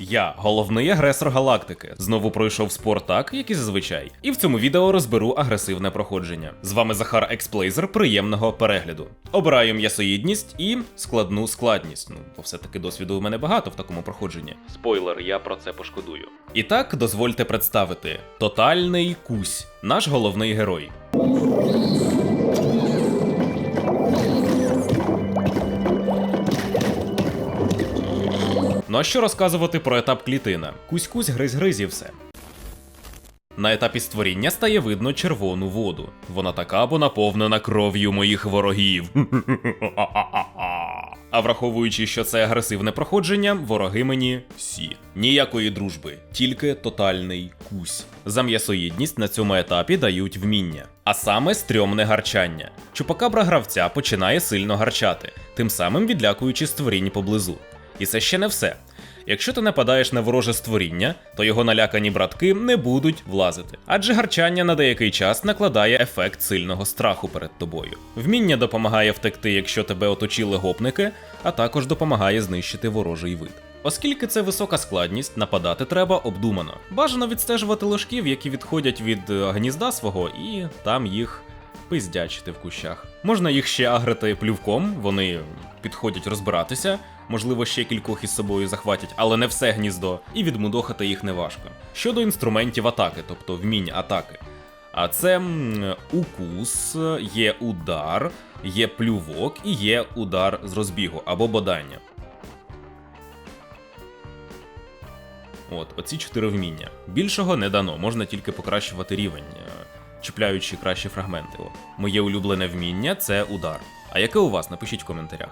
Я головний агресор галактики. Знову пройшов Спортак, як і зазвичай. І в цьому відео розберу агресивне проходження. З вами Захар Експлейзер. Приємного перегляду. Обираю м'ясоїдність і складну складність. Ну, бо все-таки досвіду у мене багато в такому проходженні. Спойлер, я про це пошкодую. І так, дозвольте представити: Тотальний Кусь, наш головний герой. Ну а що розказувати про етап клітина? Кусь-кусь гриз-гриз і все. На етапі створіння стає видно червону воду. Вона така, бо наповнена кров'ю моїх ворогів. А враховуючи, що це агресивне проходження, вороги мені всі. Ніякої дружби, тільки тотальний кусь. За м'ясоїдність на цьому етапі дають вміння. А саме стрьомне гарчання. Чупакабра гравця починає сильно гарчати, тим самим відлякуючи створінь поблизу. І це ще не все. Якщо ти нападаєш на вороже створіння, то його налякані братки не будуть влазити, адже гарчання на деякий час накладає ефект сильного страху перед тобою. Вміння допомагає втекти, якщо тебе оточили гопники, а також допомагає знищити ворожий вид. Оскільки це висока складність, нападати треба обдумано. Бажано відстежувати ложків, які відходять від е, гнізда свого, і там їх пиздячити в кущах. Можна їх ще агрити плювком, вони підходять розбиратися, можливо, ще кількох із собою захватять, але не все гніздо, і відмудохати їх неважко. Щодо інструментів атаки, тобто вмінь атаки. А це укус, є удар, є плювок і є удар з розбігу або бодання. От, оці чотири вміння. Більшого не дано, можна тільки покращувати рівень, е, чіпляючи кращі фрагменти. Моє улюблене вміння це удар. А яке у вас? Напишіть в коментарях.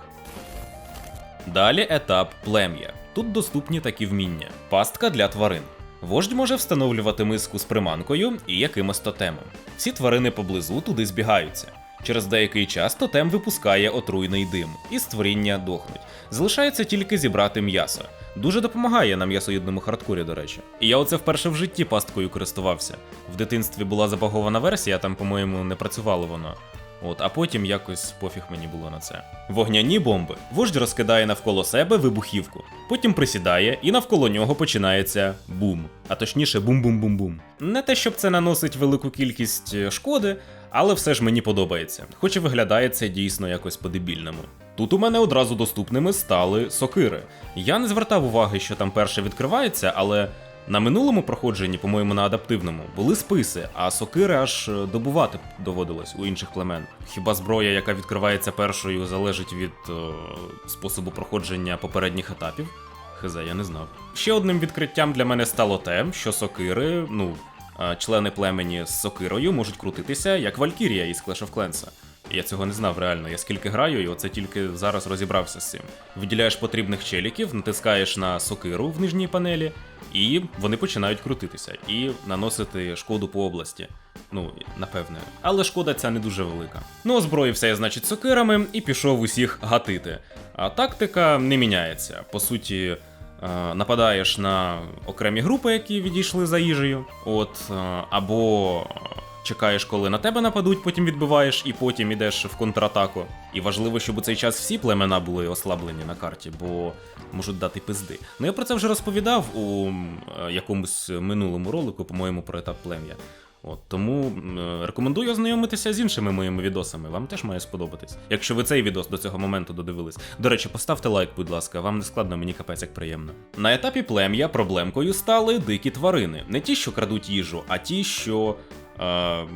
Далі етап плем'я. Тут доступні такі вміння: пастка для тварин. Вождь може встановлювати миску з приманкою і якимось тотемом. Всі тварини поблизу туди збігаються. Через деякий час тотем випускає отруйний дим, і створіння дохнуть. Залишається тільки зібрати м'ясо. Дуже допомагає на м'ясоїдному хардкорі, до речі. І я оце вперше в житті пасткою користувався. В дитинстві була забагована версія, там, по-моєму, не працювало воно. От, а потім якось пофіг мені було на це. Вогняні бомби. Вождь розкидає навколо себе вибухівку, потім присідає, і навколо нього починається бум. А точніше, бум-бум-бум-бум. Не те, щоб це наносить велику кількість е, шкоди, але все ж мені подобається, хоч і виглядає це дійсно якось по-дебільному. Тут у мене одразу доступними стали сокири. Я не звертав уваги, що там перше відкривається, але на минулому проходженні, по-моєму, на адаптивному, були списи, а сокири аж е, добувати доводилось у інших племен. Хіба зброя, яка відкривається першою, залежить від е, способу проходження попередніх етапів? Хз, я не знав. Ще одним відкриттям для мене стало те, що сокири, ну, е, члени племені з сокирою можуть крутитися як Валькірія із Clash of Clans. Я цього не знав реально. Я скільки граю, і оце тільки зараз розібрався з цим. Виділяєш потрібних челіків, натискаєш на сокиру в нижній панелі, і вони починають крутитися і наносити шкоду по області. Ну, напевне. Але шкода ця не дуже велика. Ну, озброївся я, значить, сокирами і пішов усіх гатити. А тактика не міняється. По суті. е, Нападаєш на окремі групи, які відійшли за їжею, от е, або чекаєш, коли на тебе нападуть, потім відбиваєш, і потім ідеш в контратаку. І важливо, щоб у цей час всі племена були ослаблені на карті, бо можуть дати пизди. Ну я про це вже розповідав у е, якомусь минулому ролику, по-моєму, про етап плем'я. От тому е, рекомендую ознайомитися з іншими моїми відосами. Вам теж має сподобатись. Якщо ви цей відос до цього моменту додивились. До речі, поставте лайк, будь ласка, вам не складно, мені капець як приємно. На етапі плем'я проблемкою стали дикі тварини. Не ті, що крадуть їжу, а ті, що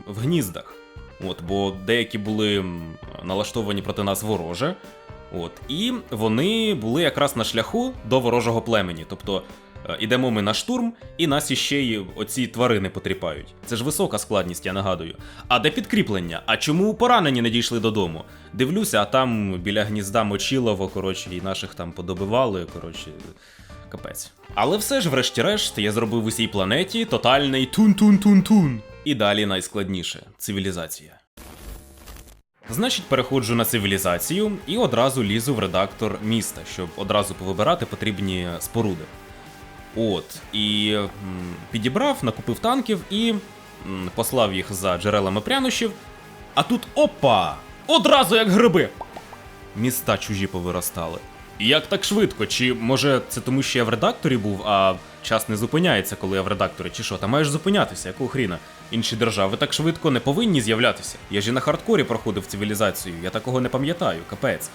в гніздах. От, бо деякі були налаштовані проти нас вороже. От, і вони були якраз на шляху до ворожого племені. Тобто е, ідемо ми на штурм, і нас іще й оці тварини потріпають. Це ж висока складність, я нагадую. А де підкріплення? А чому поранені не дійшли додому? Дивлюся, а там біля гнізда мочилово, коротше, і наших там подобивали, коротше. Капець. Але все ж, врешті-решт, я зробив усій планеті тотальний тун-тун-тун-тун. І далі найскладніше цивілізація. Значить, переходжу на цивілізацію і одразу лізу в редактор міста, щоб одразу повибирати потрібні споруди. От, і підібрав, накупив танків і послав їх за джерелами прянощів. А тут опа! Одразу як гриби! Міста чужі повиростали. Як так швидко? Чи може це тому, що я в редакторі був, а час не зупиняється, коли я в редакторі? Чи що? Та маєш зупинятися, якого хріна? Інші держави так швидко не повинні з'являтися. Я ж і на хардкорі проходив цивілізацію, я такого не пам'ятаю, капець.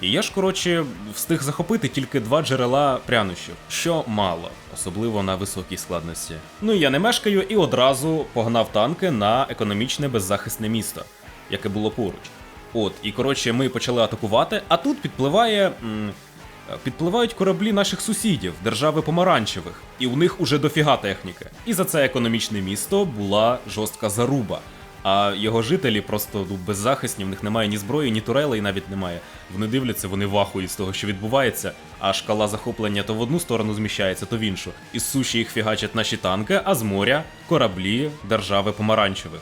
І я ж, коротше, встиг захопити тільки два джерела прянощів, що мало, особливо на високій складності. Ну і я не мешкаю і одразу погнав танки на економічне беззахисне місто, яке було поруч. От, і коротше, ми почали атакувати, а тут підпливає. М- Підпливають кораблі наших сусідів, держави помаранчевих, і у них уже дофіга техніки. І за це економічне місто була жорстка заруба. А його жителі просто ну, беззахисні, в них немає ні зброї, ні турелей навіть немає. Вони дивляться, вони вахують з того, що відбувається, а шкала захоплення то в одну сторону зміщається, то в іншу. Із суші їх фігачать наші танки, а з моря кораблі держави помаранчевих.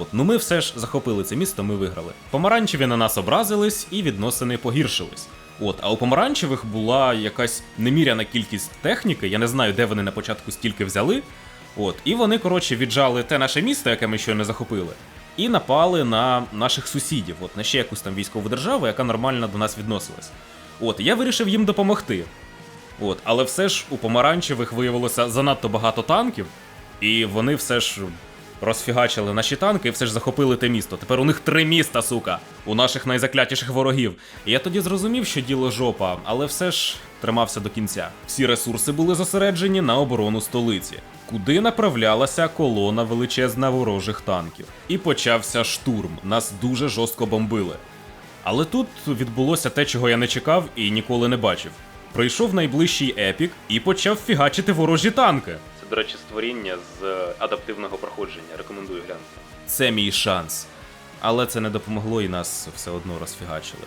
От, ну ми все ж захопили це місто, ми виграли. Помаранчеві на нас образились і відносини погіршились. От, а у помаранчевих була якась неміряна кількість техніки, я не знаю, де вони на початку стільки взяли. От, і вони, коротше, віджали те наше місто, яке ми не захопили, і напали на наших сусідів, от на ще якусь там військову державу, яка нормально до нас відносилась. От, я вирішив їм допомогти. От, але все ж у помаранчевих виявилося занадто багато танків, і вони все ж розфігачили наші танки і все ж захопили те місто. Тепер у них три міста, сука, у наших найзаклятіших ворогів. І я тоді зрозумів, що діло жопа, але все ж тримався до кінця. Всі ресурси були зосереджені на оборону столиці, куди направлялася колона величезна ворожих танків. І почався штурм. Нас дуже жорстко бомбили. Але тут відбулося те, чого я не чекав і ніколи не бачив. Прийшов найближчий епік і почав фігачити ворожі танки. Це, до речі, створіння з адаптивного проходження. Рекомендую глянути. Це мій шанс. Але це не допомогло і нас все одно розфігачили.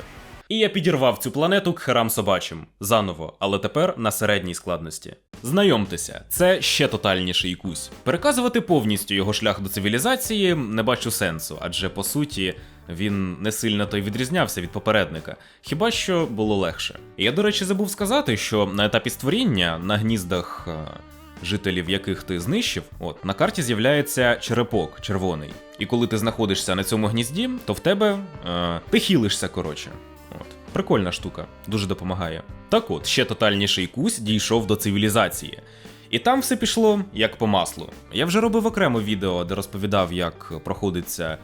І я підірвав цю планету к херам собачим заново, але тепер на середній складності. Знайомтеся, це ще тотальніший кусь. Переказувати повністю його шлях до цивілізації не бачу сенсу, адже по суті він не сильно той відрізнявся від попередника, хіба що було легше. Я, до речі, забув сказати, що на етапі створіння на гніздах. Жителів яких ти знищив, от на карті з'являється черепок червоний. І коли ти знаходишся на цьому гнізді, то в тебе е, ти хілишся, коротше. От. Прикольна штука, дуже допомагає. Так от, ще тотальніший кусь дійшов до цивілізації. І там все пішло як по маслу. Я вже робив окремо відео, де розповідав, як проходиться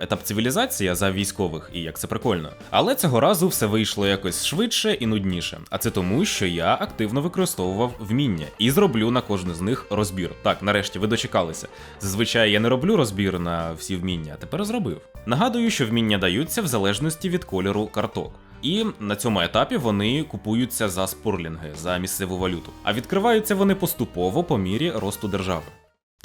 етап цивілізації за військових і як це прикольно. Але цього разу все вийшло якось швидше і нудніше. А це тому, що я активно використовував вміння і зроблю на кожне з них розбір. Так, нарешті ви дочекалися. Зазвичай я не роблю розбір на всі вміння, а тепер зробив. Нагадую, що вміння даються в залежності від кольору карток. І на цьому етапі вони купуються за спорлінги, за місцеву валюту, а відкриваються вони поступово по мірі росту держави.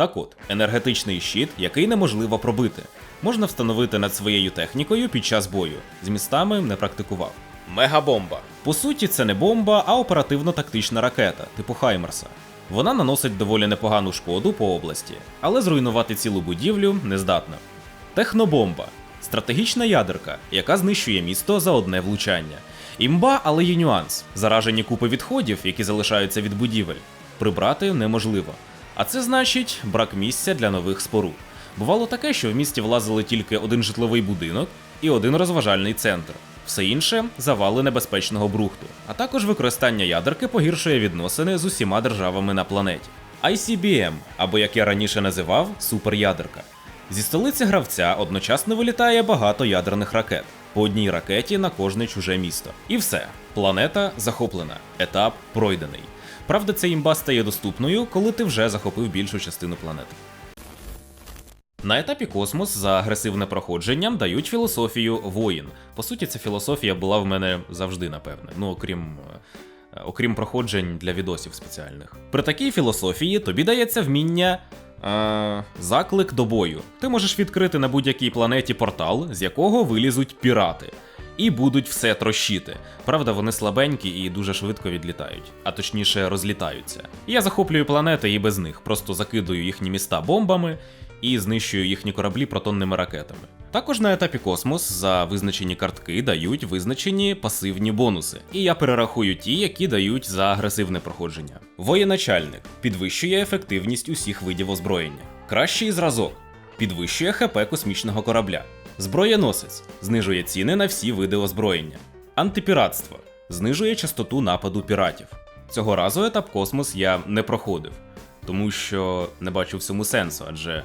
Так от, енергетичний щит, який неможливо пробити, можна встановити над своєю технікою під час бою. З містами не практикував. Мегабомба. По суті, це не бомба, а оперативно-тактична ракета, типу Хаймерса. Вона наносить доволі непогану шкоду по області, але зруйнувати цілу будівлю не здатна. Технобомба стратегічна ядерка, яка знищує місто за одне влучання. Імба, але є нюанс: заражені купи відходів, які залишаються від будівель, прибрати неможливо. А це значить брак місця для нових споруд. Бувало таке, що в місті влазили тільки один житловий будинок і один розважальний центр. Все інше завали небезпечного брухту, а також використання ядерки погіршує відносини з усіма державами на планеті. ICBM, або як я раніше називав, суперядерка. Зі столиці гравця одночасно вилітає багато ядерних ракет, по одній ракеті на кожне чуже місто. І все, планета захоплена, етап пройдений. Правда, ця імба стає доступною, коли ти вже захопив більшу частину планети. На етапі космос за агресивне проходження дають філософію воїн. По суті, ця філософія була в мене завжди, напевне. Ну, окрім. е, Окрім проходжень для відосів спеціальних. При такій філософії тобі дається вміння е, заклик до бою. Ти можеш відкрити на будь-якій планеті портал, з якого вилізуть пірати. І будуть все трощити. Правда, вони слабенькі і дуже швидко відлітають, а точніше розлітаються. Я захоплюю планети і без них, просто закидую їхні міста бомбами і знищую їхні кораблі протонними ракетами. Також на етапі космос за визначені картки дають визначені пасивні бонуси, і я перерахую ті, які дають за агресивне проходження. Воєначальник підвищує ефективність усіх видів озброєння. Кращий зразок підвищує ХП космічного корабля. Зброєносець знижує ціни на всі види озброєння. Антипіратство знижує частоту нападу піратів. Цього разу етап космос я не проходив, тому що не бачу в цьому сенсу, адже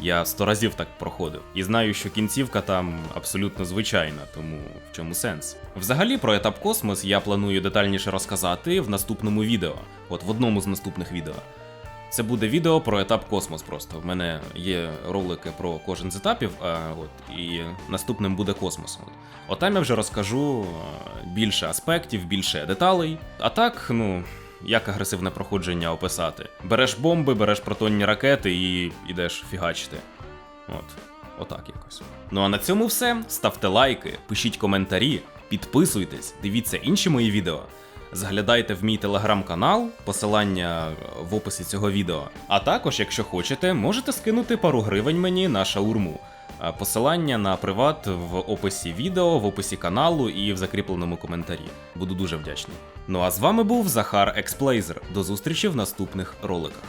я сто разів так проходив. І знаю, що кінцівка там абсолютно звичайна, тому в чому сенс? Взагалі про етап космос я планую детальніше розказати в наступному відео, от в одному з наступних відео. Це буде відео про етап космос. Просто в мене є ролики про кожен з етапів, а, от, і наступним буде космос. От. От там я вже розкажу більше аспектів, більше деталей. А так, ну. Як агресивне проходження описати? Береш бомби, береш протонні ракети і йдеш фігачити. От, отак якось. Ну а на цьому все. Ставте лайки, пишіть коментарі, підписуйтесь, дивіться інші мої відео. Заглядайте в мій телеграм-канал, посилання в описі цього відео. А також, якщо хочете, можете скинути пару гривень мені на шаурму. А Посилання на приват в описі відео, в описі каналу і в закріпленому коментарі. Буду дуже вдячний. Ну а з вами був Захар Експлейзер. До зустрічі в наступних роликах.